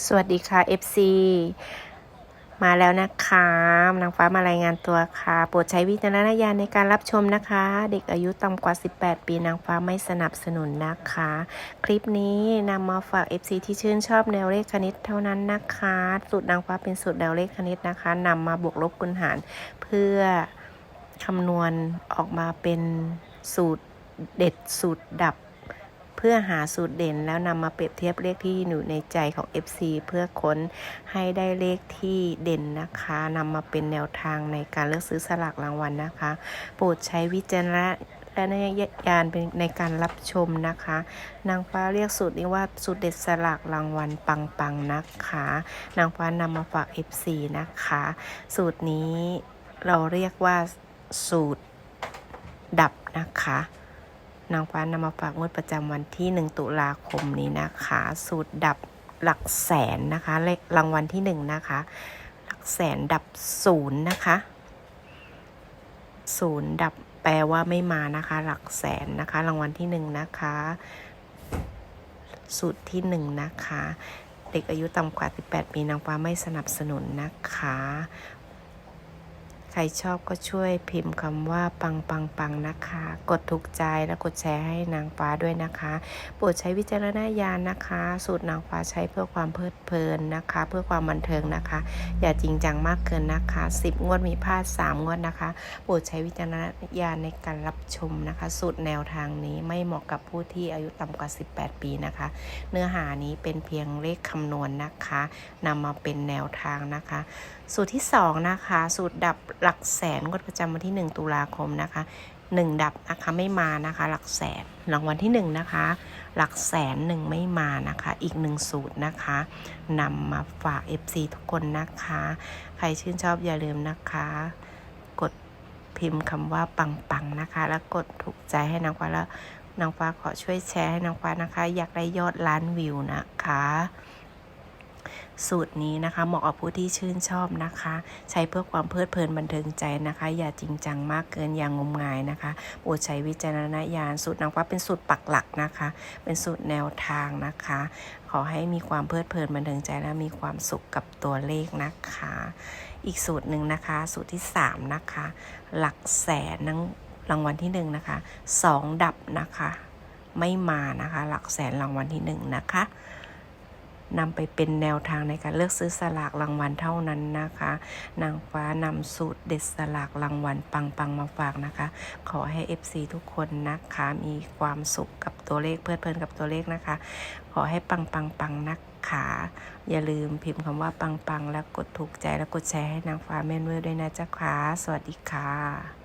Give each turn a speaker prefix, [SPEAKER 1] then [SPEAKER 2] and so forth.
[SPEAKER 1] สวัสดีค่ะ FC มาแล้วนะคะนางฟ้ามารายงานตัวค่ะ โปรดใช้วิจารณญาณในการรับชมนะคะ เด็กอายุต่ำกว่า 18 ปีนางฟ้าไม่สนับสนุนนะคะ คลิปนี้นำมาฝาก FC ที่ชื่นชอบแนวเลขคณิตเท่านั้นนะคะ สูตรนางฟ้าเป็นสูตรแนวเลขคณิตนะคะนำมาบวกลบคูณหารเพื่อคำนวณออกมาเป็นสูตรเด็ดสูตรดับ พื่อหาสูตรเด่นแล้วนำมาเปรียบเทียบเลขที่อยู่ในใจของ FC เพื่อค้นให้ได้เลขที่เด่นนะคะนำมาเป็นแนวทางในการเลือกซื้อสลากรางวัลนะคะ โปรดใช้วิจารณญาณเป็นในการรับชมนะคะ นางฟ้าเรียกสูตรนี้ว่าสูตรเด็ดสลากรางวัลปังๆนะคะ นางฟ้านำมาฝาก FC นะคะ สูตรนี้เราเรียกว่าสูตรดับนะคะ นางฟ้านำมาฝากงวดประจำวันที่ 1 ตุลาคมนี้นะคะ สูตรดับหลักแสนนะคะเลขรางวัลที่ 1 นะคะ หลักแสนดับศูนย์นะคะศูนย์ดับแปลว่าไม่มานะคะ หลักแสนนะคะ รางวัลที่ 1 นะคะ สูตรที่ 1 นะคะ เด็กอายุต่ำกว่า 18 ปีนางฟ้าไม่สนับสนุนนะคะ ใครชอบก็ช่วยพิมพ์คำว่าปังปังปังนะคะ กดถูกใจและกดแชร์ให้นางฟ้าด้วยนะคะโปรดใช้วิจารณญาณนะคะ สูตรนางฟ้าใช้เพื่อความเพลิดเพลินนะคะ เพื่อความบันเทิงนะคะ อย่าจริงจังมากเกินนะคะ 10 งวดมีพลาด 3 งวดนะคะโปรดใช้วิจารณญาณในการรับชมนะคะ สูตรแนวทางนี้ไม่เหมาะกับผู้ที่อายุต่ำกว่า 18 ปีนะคะ เนื้อหานี้เป็นเพียงเลขคำนวณนะคะนำมาเป็นแนวทางนะคะ สูตรที่ 2 นะคะ สูตรดับหลักแสนงวดประจำวันที่ 1 ตุลาคมนะคะ1ดับนะคะไม่มานะคะ หลักแสนรางวัลที่1นะคะ หลักแสนหนึ่งไม่มานะคะ อีกหนึ่งสูตรนะคะนำมาฝาก FC ทุกคนนะคะ ใครชื่นชอบอย่าลืมนะคะ กดพิมพ์คำว่าปังๆนะคะ แล้วกดถูกใจให้นางฟ้าแล้วนางฟ้าขอช่วยแชร์ให้นางฟ้านะคะ อยากได้ยอดล้านวิวนะคะ สูตรนี้นะคะเหมาะกับผู้ที่ชื่นชอบนะคะ ใช้เพื่อความเพลิดเพลินบันเทิงใจนะคะ อย่าจริงจังมากเกินอย่างงมงายนะคะโปรดใช้วิจารณญาณสูตรนางฟ้าเป็นสูตรปักหลักนะคะ เป็นสูตรแนวทางนะคะ ขอให้มีความเพลิดเพลินบันเทิงใจและมีความสุขกับตัวเลขนะคะ อีกสูตรหนึ่งนะคะ สูตรที่ 3 นะคะ หลักแสนนังรางวัลที่1นะคะ2ดับนะคะ ไม่มานะคะ หลักแสนรางวัลที่1นะคะ นำไปเป็นแนวทางในการเลือกซื้อสลากรางวัลเท่านั้นนะคะ นางฟ้านำสูตรเด็ดสลากรางวัลปังๆมาฝากนะคะ ขอให้ FC ทุกคนนะคะ มีความสุขกับตัวเลขเพลิดเพลินกับตัวเลขนะคะ ขอให้ปังปังปังๆนะคะอย่าลืมพิมพ์คำว่าปังปังๆแล้วกดถูกใจแล้วกดแชร์ให้นางฟ้าแม่นเวอร์ด้วยนะจ๊ะค่ะสวัสดีค่ะ